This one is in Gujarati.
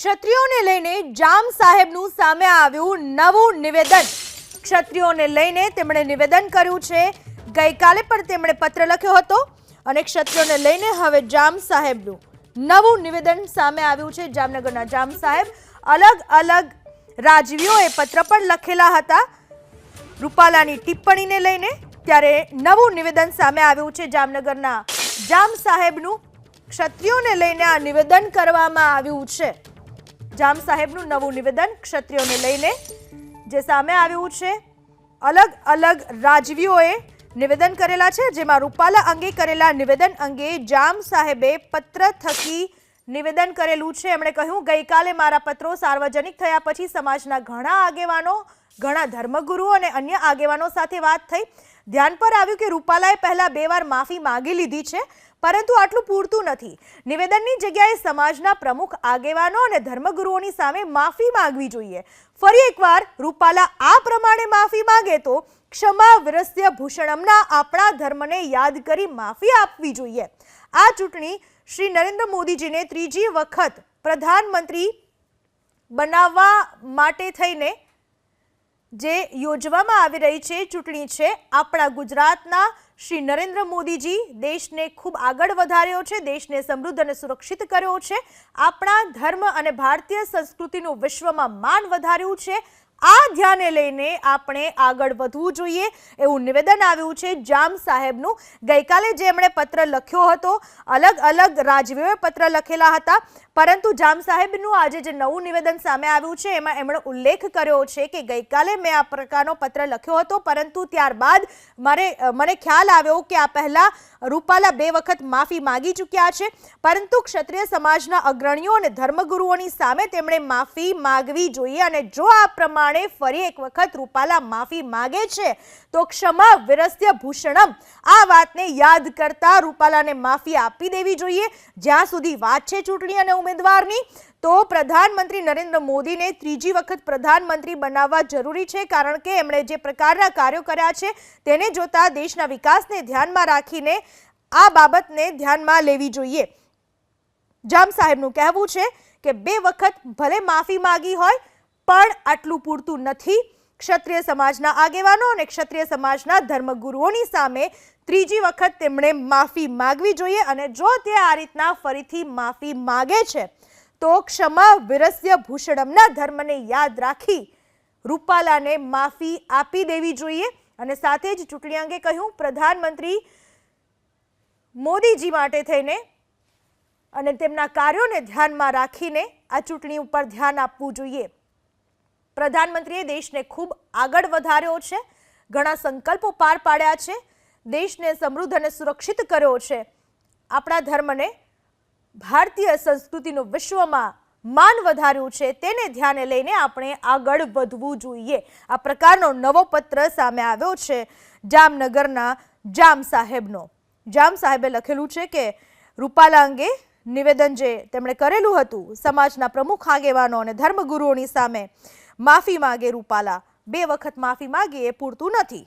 ક્ષત્રિયોને લઈને જામ સાહેબનું સામે આવ્યું નવું નિવેદન. ક્ષત્રિયોને લઈને તેમણે નિવેદન કર્યું છે. ગઈકાલે પણ તેમણે પત્ર લખ્યો હતો અને ક્ષત્રિયોને લઈને હવે જામ સાહેબનું નવું નિવેદન સામે આવ્યું છે. જામનગરના જામ સાહેબ અલગ અલગ રાજવીઓએ પત્ર પણ લખેલા હતા. રૂપાલાની ટિપ્પણીને લઈને ત્યારે નવું નિવેદન સામે આવ્યું છે. જામનગરના જામ સાહેબનું ક્ષત્રિયોને લઈને આ નિવેદન કરવામાં આવ્યું છે. જામ સાહેબનું નવું નિવેદન ક્ષત્રિયોને લઈને, જે સામે આવ્યું છે, અલગ અલગ રાજવીઓએ નિવેદન કરેલા છે, જેમાં રૂપાલા અંગે કરેલા નિવેદન અંગે જામ સાહેબે પત્ર થકી નિવેદન કરેલું છે. એમણે કહ્યું, ગઈકાલે મારા પત્રો સાર્વજનિક થયા પછી સમાજના ઘણા આગેવાનો, ઘણા ધર્મગુરુઓ અને અન્ય આગેવાનો સાથે વાત થઈ. ધ્યાન પર આવ્યું કે રૂપાલાએ પહેલાં બે વાર માફી માગી લીધી છે. પરંતુ આટલું પૂરતું નથી. નિવેદનની જગ્યાએ સમાજના પ્રમુખ, આગેવાનો અને ધર્મગુરુઓની સામે માફી માંગવી જોઈએ. ફરી એકવાર રૂપાલા આ પ્રમાણે માફી માંગે તો ક્ષમા વિરસ્ય ભૂષણમના આપણા ધર્મને યાદ કરી માફી આપવી જોઈએ. આ ચૂંટણી શ્રી નરેન્દ્ર મોદીજીને ત્રીજી વખત પ્રધાનમંત્રી બનાવવા માટે થઈને જે યોજવામાં આવી રહી છે, ચૂંટણી છે, આપણા ગુજરાતના શ્રી નરેન્દ્ર મોદીજી દેશને ખૂબ આગળ વધાર્યો છે, દેશને સમૃદ્ધ અને સુરક્ષિત કર્યો છે. આપણા ધર્મ અને ભારતીય સંસ્કૃતિનું વિશ્વમાં માન વધાર્યું છે. આ ધ્યાને લઈને આપણે આગળ વધવું જોઈએ એવું નિવેદન આવ્યું છે જામ સાહેબનું. ગઈકાલે જે એમણે પત્ર લખ્યો હતો, અલગ અલગ રાજવીઓએ પત્ર લખેલા હતા, પરંતુ જામ સાહેબનું આજે જે નવું નિવેદન સામે આવ્યું છે, એમાં એમણે ઉલ્લેખ કર્યો છે કે ગઈકાલે મેં આ પ્રકારનો પત્ર લખ્યો હતો, પરંતુ ત્યારબાદ મારે, મને ખ્યાલ આવ્યો કે આ પહેલાં રૂપાલા બે વખત માફી માગી ચૂક્યા છે, પરંતુ ક્ષત્રિય સમાજના અગ્રણીઓ અને ધર્મગુરુઓની સામે તેમણે માફી માગવી જોઈએ અને જો આ પ્રમાણે ફરી એક વખત રૂપાલા માફી માગે છે, તો ક્ષમા વિરસ્ય ભૂષણમ. આ વાતને યાદ કરતા રૂપાલાને માફી આપી દેવી જોઈએ. જ્યાં સુધી વાત છે ચૂંટણી અને ઉમેદવારની, તો પ્રધાનમંત્રી નરેન્દ્ર મોદીને ત્રીજી વખત પ્રધાનમંત્રી બનાવવા જરૂરી છે, કારણ કે એમણે જે પ્રકારના કાર્યો કર્યા છે, તેને જોતા દેશના વિકાસને ધ્યાનમાં રાખીને આ બાબતને ધ્યાનમાં લેવી જોઈએ. જામ સાહેબનું કહેવું છે કે બે વખત ભલે માફી માગી હોય પણ આટલું પૂરતું નથી. ક્ષત્રિય સમાજના આગેવાનો અને ક્ષત્રિય સમાજના ધર્મગુરુઓની સામે ત્રીજી વખત તેમણે માફી માગવી જોઈએ અને જો તે આ રીતના ફરીથી માફી માગે છે, તો ક્ષમા વિરસ્ય ભૂષણમના ધર્મને યાદ રાખી રૂપાલાને માફી આપી દેવી જોઈએ. અને સાથે જ ચૂંટણી અંગે કહ્યું, પ્રધાનમંત્રી મોદીજી માટે થઈને અને તેમના કાર્યોને ધ્યાનમાં રાખીને આ ચૂંટણી ઉપર ધ્યાન આપવું જોઈએ. પ્રધાનમંત્રીએ દેશને ખૂબ આગળ વધાર્યો છે, ઘણા સંકલ્પો પાર પાડ્યા છે, દેશને સમૃદ્ધ અને સુરક્ષિત કર્યો છે. આપણા ધર્મને ભારતીય સંસ્કૃતિનું વિશ્વમાં માન વધાર્યું છે, તેને ધ્યાને લઈને આપણે આગળ વધવું જોઈએ. આ પ્રકારનો નવો પત્ર સામે આવ્યો છે, જામનગરના જામ સાહેબનો. જામ સાહેબે લખેલું છે કે, રૂપાલા અંગે નિવેદન જે તેમણે કરેલું હતું, સમાજના પ્રમુખ આગેવાનો અને ધર્મગુરુઓની સામે માફી માગે રૂપાલા. બે વખત માફી માગે એ પૂરતું નથી.